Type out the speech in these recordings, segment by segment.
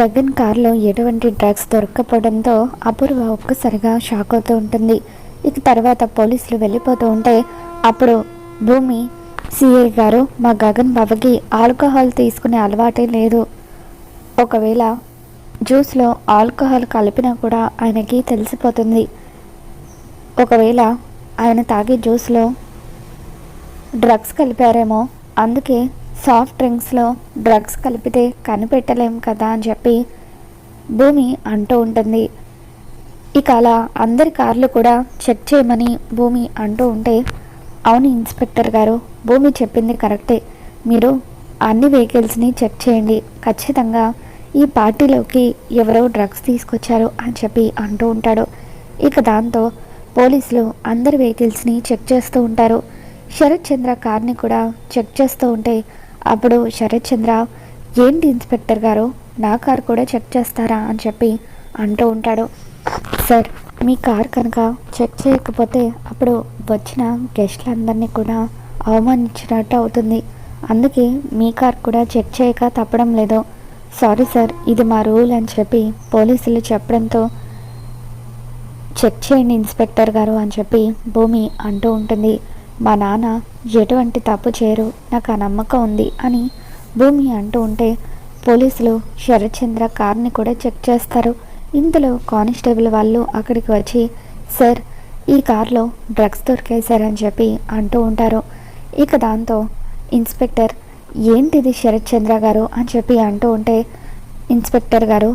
గగన్ కార్లో ఎటువంటి డ్రగ్స్ దొరక్కపోవడంతో అపూర్వ ఒక్కసారిగా షాక్ అవుతూ ఉంటుంది. ఇక తర్వాత పోలీసులు వెళ్ళిపోతూ ఉంటే అప్పుడు భూమి సిఐ గారు మా గగన్ బాబుకి ఆల్కహాల్ తీసుకునే అలవాటే లేదు. ఒకవేళ జ్యూస్లో ఆల్కహాల్ కలిపినా కూడా ఆయనకి తెలిసిపోతుంది. ఒకవేళ ఆయన తాగే జ్యూస్లో డ్రగ్స్ కలిపారేమో అందుకే సాఫ్ట్ డ్రింక్స్లో డ్రగ్స్ కలిపితే కనిపెట్టలేం కదా అని చెప్పి భూమి అంటూ ఉంటుంది. ఇక అలా అందరి కార్లు కూడా చెక్ చేయమని భూమి అంటూ ఉంటే అవును ఇన్స్పెక్టర్ గారు భూమి చెప్పింది కరెక్టే. మీరు అన్ని వెహికల్స్ని చెక్ చేయండి. ఖచ్చితంగా ఈ పార్టీలోకి ఎవరో డ్రగ్స్ తీసుకొచ్చారు అని చెప్పి అంటూ ఉంటాడు. ఇక దాంతో పోలీసులు అందరి వెహికల్స్ని చెక్ చేస్తూ ఉంటారు. శరత్ చంద్ర కార్ని కూడా చెక్ చేస్తూ ఉంటే అప్పుడు శరత్ చంద్ర ఏంటి ఇన్స్పెక్టర్ గారు? నా కార్ కూడా చెక్ చేస్తారా? అని చెప్పి అంటూ ఉంటాడు. సార్ మీ కార్ కనుక చెక్ చేయకపోతే అప్పుడు వచ్చిన గెస్ట్లందరినీ కూడా అవమానించినట్టు అవుతుంది. అందుకే మీ కార్ కూడా చెక్ చేయక తప్పడం లేదు. సారీ సార్ ఇది మా రూల్ అని చెప్పి పోలీసులు చెప్పడంతో చెక్ చేయండి ఇన్స్పెక్టర్ గారు అని చెప్పి భూమి అంటూ ఉంటుంది. మా నాన్న ఎటువంటి తప్పు చేయరు నాకు ఆ నమ్మకం ఉంది అని భూమి అంటూ ఉంటే పోలీసులు శరత్చంద్ర కార్ని కూడా చెక్ చేస్తారు. ఇందులో కానిస్టేబుల్ వాళ్ళు అక్కడికి వచ్చి సార్ ఈ కార్లో డ్రగ్స్ దొరికేశారని సార్ అని చెప్పి అంటూ ఉంటారు. ఇక దాంతో ఇన్స్పెక్టర్ ఏంటిది శరత్చంద్ర గారు? అని చెప్పి అంటూ ఉంటే ఇన్స్పెక్టర్ గారు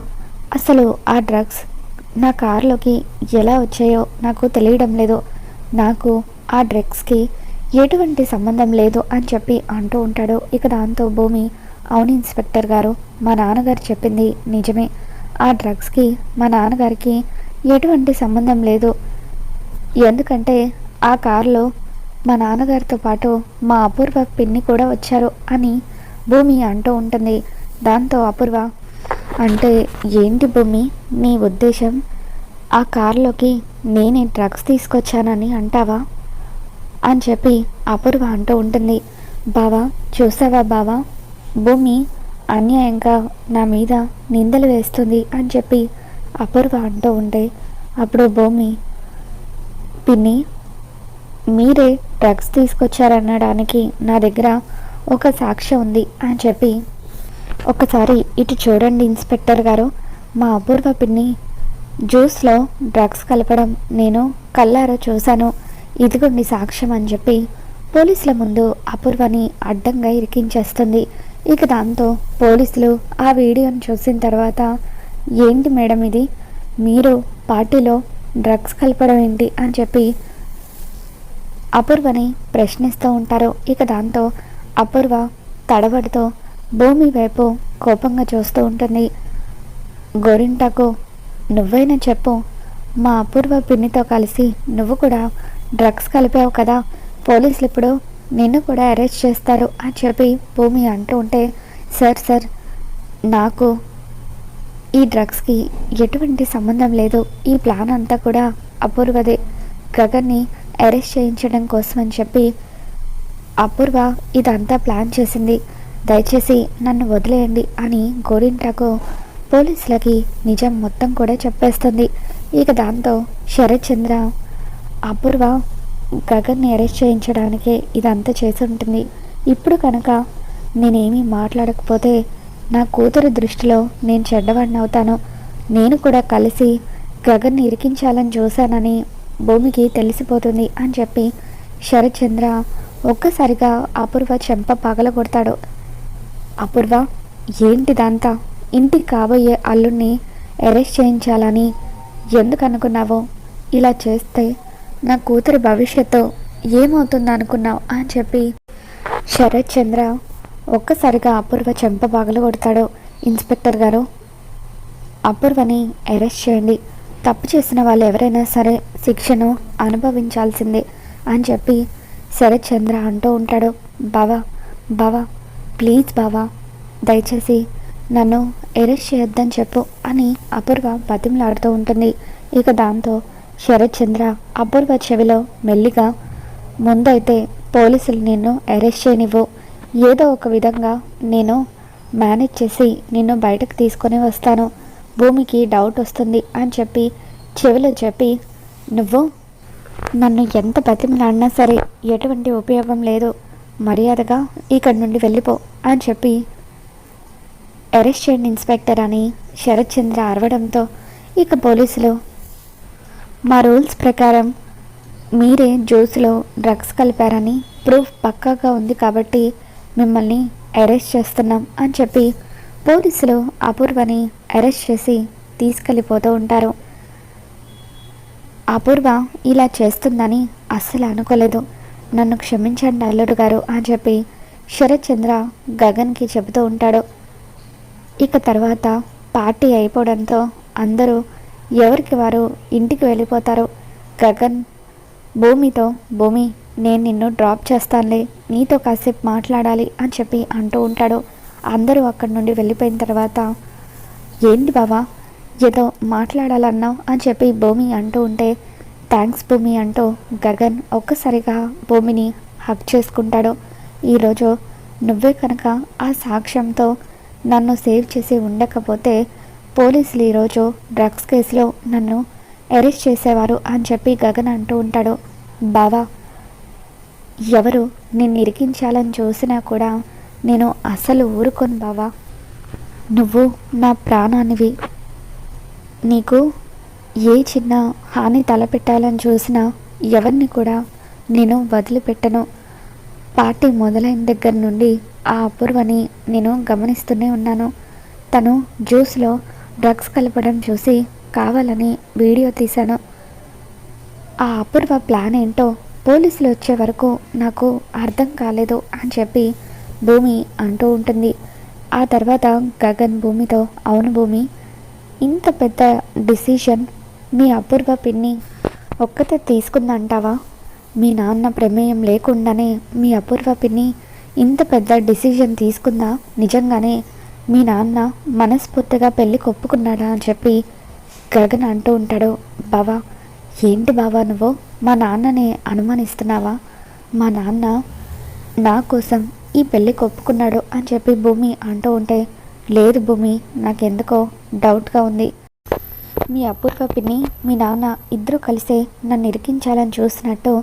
అసలు ఆ డ్రగ్స్ నా కార్లోకి ఎలా వచ్చాయో నాకు తెలియడం లేదు. నాకు ఆ డ్రగ్స్కి ఎటువంటి సంబంధం లేదు అని చెప్పి అంటూ ఉంటాడు. ఇక దాంతో భూమి అవును ఇన్స్పెక్టర్ గారు మా నాన్నగారు చెప్పింది నిజమే. ఆ డ్రగ్స్కి మా నాన్నగారికి ఎటువంటి సంబంధం లేదు. ఎందుకంటే ఆ కారులో మా నాన్నగారితో పాటు మా అపూర్వ పిన్ని కూడా వచ్చారు అని భూమి అంటూ ఉంటుంది. దాంతో అపూర్వ అంటే ఏంటి భూమి? నీ ఉద్దేశం ఆ కారులోకి నేనే డ్రగ్స్ తీసుకొచ్చానని అంటావా? అని చెప్పి అపూర్వ అంటూ ఉంటుంది. బావా చూసావా బావా? భూమి అన్యాయంగా నా మీద నిందలు వేస్తుంది అని చెప్పి అపూర్వ అంటూ ఉంటే అప్పుడు భూమి పిన్ని మీరే డ్రగ్స్ తీసుకొచ్చారనడానికి నా దగ్గర ఒక సాక్ష్యం ఉంది అని చెప్పి ఒకసారి ఇటు చూడండి ఇన్స్పెక్టర్ గారు. మా అపూర్వ పిన్ని జ్యూస్లో డ్రగ్స్ కలపడం నేను కల్లారా చూశాను. ఇదిగోండి సాక్ష్యం అని చెప్పి పోలీసుల ముందు అపూర్వని అడ్డంగా ఇరికించేస్తుంది. ఇక దాంతో పోలీసులు ఆ వీడియోని చూసిన తర్వాత ఏంటి మేడం ఇది? మీరు పార్టీలో డ్రగ్స్ కలపడం ఏంటి? అని చెప్పి అపూర్వని ప్రశ్నిస్తూ ఉంటారు. ఇక దాంతో అపూర్వ తడబడుతూ భూమి వైపు కోపంగా చూస్తూ ఉంటుంది. గోరింటాకు నువ్వైనా చెప్పు. మా అపూర్వ పిన్నితో కలిసి నువ్వు కూడా డ్రగ్స్ కలిపావు కదా పోలీసులు ఇప్పుడు నిన్ను కూడా అరెస్ట్ చేస్తారు అని చెప్పి భూమి అంటూ ఉంటే సార్ సార్ నాకు ఈ డ్రగ్స్కి ఎటువంటి సంబంధం లేదు. ఈ ప్లాన్ అంతా కూడా అపూర్వదే. గగన్ని అరెస్ట్ చేయించడం కోసం అని చెప్పి అపూర్వ ఇదంతా ప్లాన్ చేసింది. దయచేసి నన్ను వదిలేయండి అని గోరింటాకు పోలీసులకి నిజం మొత్తం కూడా చెప్పేస్తుంది. ఇక దాంతో శరత్ చంద్ర అపూర్వ గగన్ని అరెస్ట్ చేయించడానికే ఇదంతా చేసి ఉంటుంది. ఇప్పుడు కనుక నేనేమీ మాట్లాడకపోతే నా కూతురు దృష్టిలో నేను చెడ్డవాడిని అవుతాను. నేను కూడా కలిసి గగన్ని ఇరికించాలని చూశానని భూమికి తెలిసిపోతుంది అని చెప్పి శరత్చంద్ర ఒక్కసారిగా అపూర్వ చెంప పగల కొడతాడు అపూర్వ ఏంటిదంతా? ఇంటికి కాబోయే అల్లుణ్ణి అరెస్ట్ చేయించాలని ఎందుకు అనుకున్నావో? ఇలా చేస్తే నా కూతురు భవిష్యత్తు ఏమవుతుందనుకున్నావు అని చెప్పి శరత్ చంద్ర ఒక్కసారిగా అపూర్వ చెంప పగల కొడతాడు. ఇన్స్పెక్టర్ గారు అపూర్వని అరెస్ట్ చేయండి. తప్పు చేసిన వాళ్ళు ఎవరైనా సరే శిక్షను అనుభవించాల్సిందే అని చెప్పి శరత్ చంద్ర అంటూ ఉంటాడు. బావా బావా ప్లీజ్ బావా దయచేసి నన్ను అరెస్ట్ చేయొద్దని చెప్పు అని అపూర్వ బతిమలాడుతూ ఉంటుంది. ఇక దాంతో శరత్చంద్ర అపూర్వ చెవిలో మెల్లిగా ముందైతే పోలీసులు నిన్ను అరెస్ట్ చేయనివ్వు. ఏదో ఒక విధంగా నేను మేనేజ్ చేసి నిన్ను బయటకు తీసుకొని వస్తాను. భూమికి డౌట్ వస్తుంది అని చెప్పి చెవిలో చెప్పి నువ్వు? నన్ను ఎంత బతిమలాడినా సరే ఎటువంటి ఉపయోగం లేదు. మర్యాదగా ఇక్కడి నుండి వెళ్ళిపో అని చెప్పి అరెస్ట్ చేయండి ఇన్స్పెక్టర్ అని శరత్చంద్ర అరవడంతో ఇక పోలీసులు మా రూల్స్ ప్రకారం మీరే జ్యూస్లో డ్రగ్స్ కలిపారని ప్రూఫ్ పక్కాగా ఉంది కాబట్టి మిమ్మల్ని అరెస్ట్ చేస్తున్నాం అని చెప్పి పోలీసులు అపూర్వని అరెస్ట్ చేసి తీసుకెళ్ళిపోతూ ఉంటారు. అపూర్వ ఇలా చేస్తుందని అస్సలు అనుకోలేదు. నన్ను క్షమించండి అల్లుడు గారు అని చెప్పి శరత్ చంద్ర గగన్కి చెబుతూ ఉంటాడు. ఇక తర్వాత పార్టీ అయిపోవడంతో అందరూ ఎవరికి వారు ఇంటికి వెళ్ళిపోతారు? గగన్ భూమితో భూమి నేను నిన్ను డ్రాప్ చేస్తానులే నీతో కాసేపు మాట్లాడాలి అని చెప్పి అంటూ ఉంటాడు. అందరూ అక్కడి నుండి వెళ్ళిపోయిన తర్వాత ఏంటి బావా ఏదో మాట్లాడాలన్నావు? అని చెప్పి భూమి అంటూ ఉంటే థ్యాంక్స్ భూమి అంటూ గగన్ ఒక్కసారిగా భూమిని హక్ చేసుకుంటాడు. ఈరోజు నువ్వే కనుక ఆ సాక్ష్యంతో నన్ను సేవ్ చేసి ఉండకపోతే పోలీసులు ఈరోజు డ్రగ్స్ కేసులో నన్ను అరెస్ట్ చేసేవారు అని చెప్పి గగన్ అంటూ ఉంటాడు. బావా ఎవరు నిన్ను ఇరికించాలని చూసినా కూడా నేను అసలు ఊరుకోను బావా. నువ్వు నా ప్రాణానివి. నీకు ఏ చిన్న హాని తలపెట్టాలని చూసినా ఎవరిని కూడా నేను వదిలిపెట్టను. పార్టీ మొదలైన దగ్గర నుండి ఆ అపూర్వని నేను గమనిస్తూనే ఉన్నాను. తను జ్యూస్లో డ్రగ్స్ కలపడం చూసి కావాలని వీడియో తీశాను. ఆ అపూర్వ ప్లాన్ ఏంటో పోలీసులు వచ్చే వరకు నాకు అర్థం కాలేదు అని చెప్పి భూమి అంటూ ఉంటుంది. ఆ తర్వాత గగన్ భూమితో అవును భూమి ఇంత పెద్ద డిసిషన్ మీ అపూర్వ పిన్ని ఒక్కతే తీసుకుందంటావా? మీ నాన్న ప్రమేయం లేకుండానే మీ అపూర్వ పిన్ని ఇంత పెద్ద డిసిజన్ తీసుకుందా? నిజంగానే మీ నాన్న మనస్ఫూర్తిగా పెళ్ళి కొప్పుకున్నాడా అని చెప్పి గగన్ అంటూ ఉంటాడు. బావా ఏంటి బావా నువ్వు? మా నాన్నని అనుమానిస్తున్నావా? మా నాన్న నా కోసం ఈ పెళ్ళి కొప్పుకున్నాడు అని చెప్పి భూమి అంటూ ఉంటే లేదు భూమి నాకెందుకో డౌట్గా ఉంది. మీ అపూర్వ పిన్ని మీ నాన్న ఇద్దరు కలిసే నన్ను ఇరికించాలని చూసినట్టు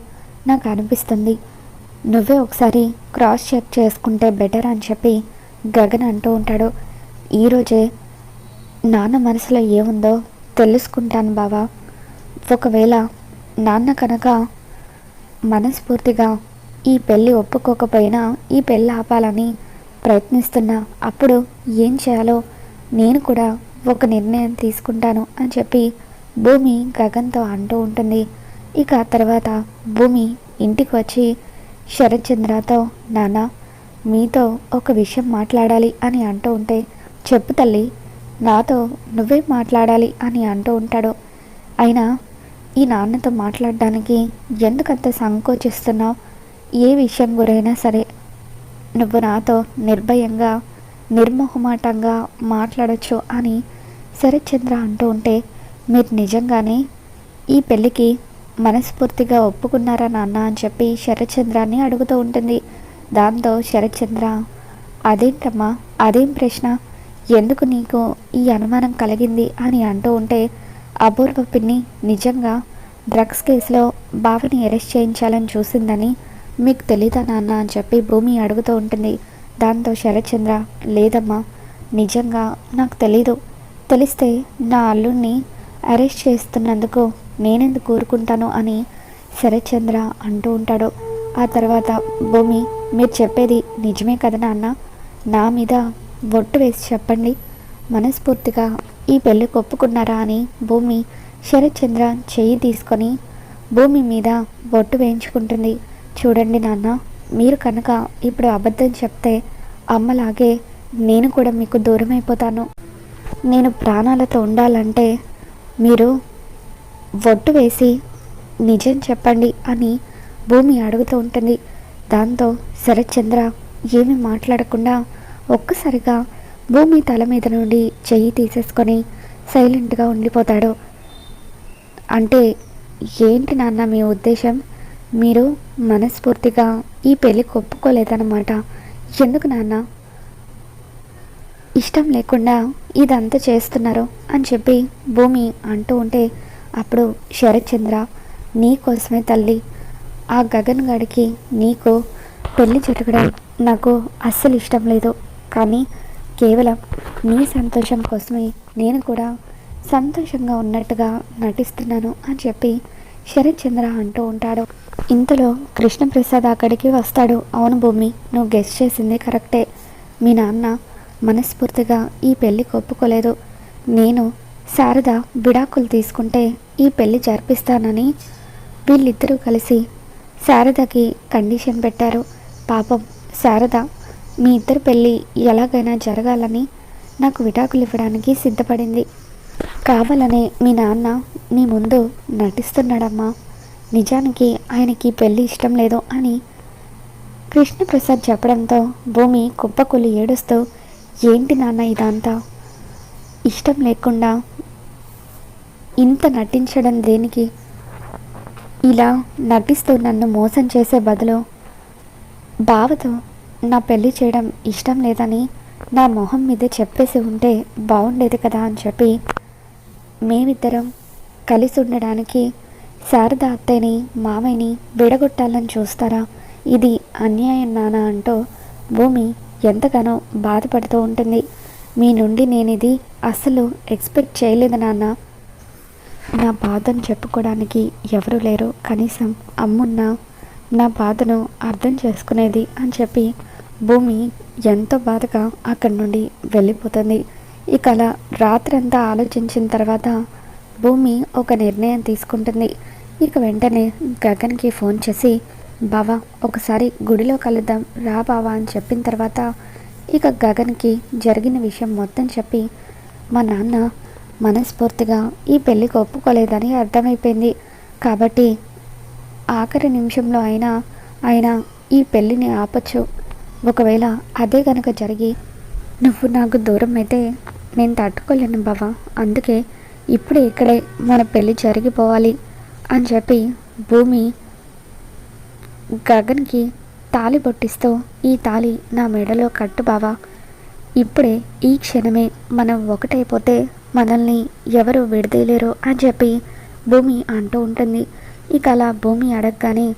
నాకు అనిపిస్తుంది. నువ్వే ఒకసారి క్రాస్ చెక్ చేసుకుంటే బెటర్ అని చెప్పి గగన్ అంటూ ఉంటాడు. ఈరోజే నాన్న మనసులో ఏముందో తెలుసుకుంటాను బావా. ఒకవేళ నాన్న కనుక మనస్ఫూర్తిగా ఈ పెళ్ళి ఒప్పుకోకపోయినా ఈ పెళ్ళి ఆపాలని ప్రయత్నిస్తున్నా అప్పుడు ఏం చేయాలో నేను కూడా ఒక నిర్ణయం తీసుకుంటాను అని చెప్పి భూమి గగన్తో అంటూ ఉంటుంది. ఇక తర్వాత భూమి ఇంటికి వచ్చి శరత్చంద్రతో నాన్న మీతో ఒక విషయం మాట్లాడాలి అని అంటూ ఉంటే చెప్పు తల్లి నాతో నువ్వే మాట్లాడాలి అని అంటూ ఉంటాడు? అయినా ఈ నాన్నతో మాట్లాడడానికి ఎందుకంత సంకోచిస్తున్నావు? ఏ విషయం గురైనా సరే నువ్వు నాతో నిర్భయంగా నిర్మోహమాటంగా మాట్లాడచ్చు అని శరత్చంద్ర అంటూ ఉంటే మీరు నిజంగానే ఈ పెళ్ళికి మనస్ఫూర్తిగా ఒప్పుకున్నారా నాన్న అని చెప్పి శరత్చంద్రాన్ని అడుగుతూ ఉంటుంది. దాంతో శరత్చంద్ర అదేంటమ్మా? అదేం ప్రశ్న? ఎందుకు నీకు ఈ అనుమానం కలిగింది? అని అంటూ ఉంటే అపూర్వ పిన్ని నిజంగా డ్రగ్స్ కేసులో బావని అరెస్ట్ చేయించాలని చూసిందని మీకు తెలీదా నాన్న? అని చెప్పి భూమి అడుగుతూ ఉంటుంది. దాంతో శరత్చంద్ర లేదమ్మా నిజంగా నాకు తెలీదు. తెలిస్తే నా అల్లుణ్ణి అరెస్ట్ చేస్తున్నందుకు నేనెందుకు కూరుకుంటాను అని శరత్చంద్ర అంటూ ఉంటాడు. ఆ తర్వాత భూమి మీరు చెప్పేది నిజమే కదా నాన్న? నా మీద బొట్టు వేసి చెప్పండి. మనస్ఫూర్తిగా ఈ పెళ్ళి ఒప్పుకున్నారా అని భూమి శరత్చంద్ర చెయ్యి తీసుకొని భూమి మీద బొట్టు వేయించుకుంటుంది. చూడండి నాన్న మీరు కనుక ఇప్పుడు అబద్ధం చెప్తే అమ్మలాగే నేను కూడా మీకు దూరం అయిపోతాను నేను ప్రాణాలతో ఉండాలంటే మీరు ఒట్టు వేసి నిజం చెప్పండి అని భూమి అడుగుతూ ఉంటుంది. దాంతో శరత్చంద్ర ఏమీ మాట్లాడకుండా ఒక్కసారిగా భూమి తల మీద నుండి చెయ్యి తీసేసుకొని సైలెంట్గా ఉండిపోతాడు. అంటే ఏంటి నాన్న మీ ఉద్దేశం? మీరు మనస్ఫూర్తిగా ఈ పెళ్ళి ఒప్పుకోలేదన్నమాట. ఎందుకు నాన్న? ఇష్టం లేకుండా ఇదంతా చేస్తున్నారు అని చెప్పి భూమి అంటూ ఉంటే అప్పుడు శరత్ చంద్ర నీ కోసమే తల్లి ఆ గగన్ గాడికి నీకు పెళ్ళి జరగడం నాకు అస్సలు ఇష్టం లేదు. కానీ కేవలం నీ సంతోషం కోసమే నేను కూడా సంతోషంగా ఉన్నట్టుగా నటిస్తున్నాను అని చెప్పి శరత్ చంద్ర అంటూ ఉంటాడు. ఇంతలో కృష్ణప్రసాద్ అక్కడికి వస్తాడు. అవును భూమి నువ్వు గెస్ట్ చేసింది కరెక్టే. మీ నాన్న మనస్ఫూర్తిగా ఈ పెళ్ళికి ఒప్పుకోలేదు నేను శారద విడాకులు తీసుకుంటే ఈ పెళ్ళి జరిపిస్తానని వీళ్ళిద్దరూ కలిసి శారదకి కండిషన్ పెట్టారు. పాపం శారద మీ ఇద్దరు పెళ్ళి ఎలాగైనా జరగాలని నాకు విడాకులు ఇవ్వడానికి సిద్ధపడింది. కావాలనే మీ నాన్న నీ ముందు నటిస్తున్నాడమ్మా. నిజానికి ఆయనకి పెళ్ళి ఇష్టం లేదు అని కృష్ణప్రసాద్ చెప్పడంతో భూమి కుప్పకులు ఏడుస్తూ ఏంటి నాన్న ఇదంతా? ఇష్టం లేకుండా ఇంత నటించడం దేనికి? ఇలా నటిస్తూ నన్ను మోసం చేసే బదులు బావతో నా పెళ్ళి చేయడం ఇష్టం లేదని నా మొహం మీదే చెప్పేసి ఉంటే బాగుండేది కదా అని చెప్పి మేమిద్దరం కలిసి ఉండడానికి శారద అత్తయ్యని మామయ్యని విడగొట్టాలని చూస్తారా? ఇది అన్యాయం నాన్న అంటూ భూమి ఎంతగానో బాధపడుతూ ఉంటుంది. మీ నుండి నేను ఇది అస్సలు ఎక్స్పెక్ట్ చేయలేదు నాన్న. నా బాధను చెప్పుకోవడానికి ఎవరు లేరు. కనీసం అమ్మున్న నా బాధను అర్థం చేసుకునేది అని చెప్పి భూమి ఎంతో బాధగా అక్కడి నుండి వెళ్ళిపోతుంది. ఇక అలా రాత్రంతా ఆలోచించిన తర్వాత భూమి ఒక నిర్ణయం తీసుకుంటుంది. ఇక వెంటనే గగన్కి ఫోన్ చేసి బావా ఒకసారి గుడిలో కలుద్దాం రా బావా అని చెప్పిన తర్వాత ఇక గగన్కి జరిగిన విషయం మొత్తం చెప్పి మా నాన్న మనస్ఫూర్తిగా ఈ పెళ్ళికి ఒప్పుకోలేదని అర్థమైపోయింది. కాబట్టి ఆఖరి నిమిషంలో అయినా ఆయన ఈ పెళ్ళిని ఆపచ్చు. ఒకవేళ అదే కనుక జరిగి నువ్వు నాకు దూరం అయితే నేను తట్టుకోలేను బావా. అందుకే ఇప్పుడే ఇక్కడే మన పెళ్ళి జరిగిపోవాలి అని చెప్పి భూమి గగన్కి తాలి బొట్టిస్తూ ఈ తాలి నా మెడలో కట్టు బావా. ఇప్పుడే ఈ క్షణమే మనం ఒకటైపోతే మనల్ని ఎవరు విడదీయలేరు అని చెప్పి భూమి అంటూ ఉంటుంది. ఇక అలా భూమి అడగగానే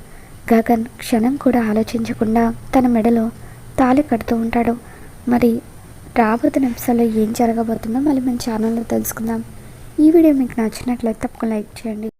గగన్ క్షణం కూడా ఆలోచించకుండా తన మెడలో తాళి కడుతూ ఉంటాడు. మరి రాబోతున్న నిమిషాల్లో ఏం జరగబోతుందో మళ్ళీ మన ఛానల్లో తెలుసుకుందాం. ఈ వీడియో మీకు నచ్చినట్లయితే తప్పకుండా లైక్ చేయండి.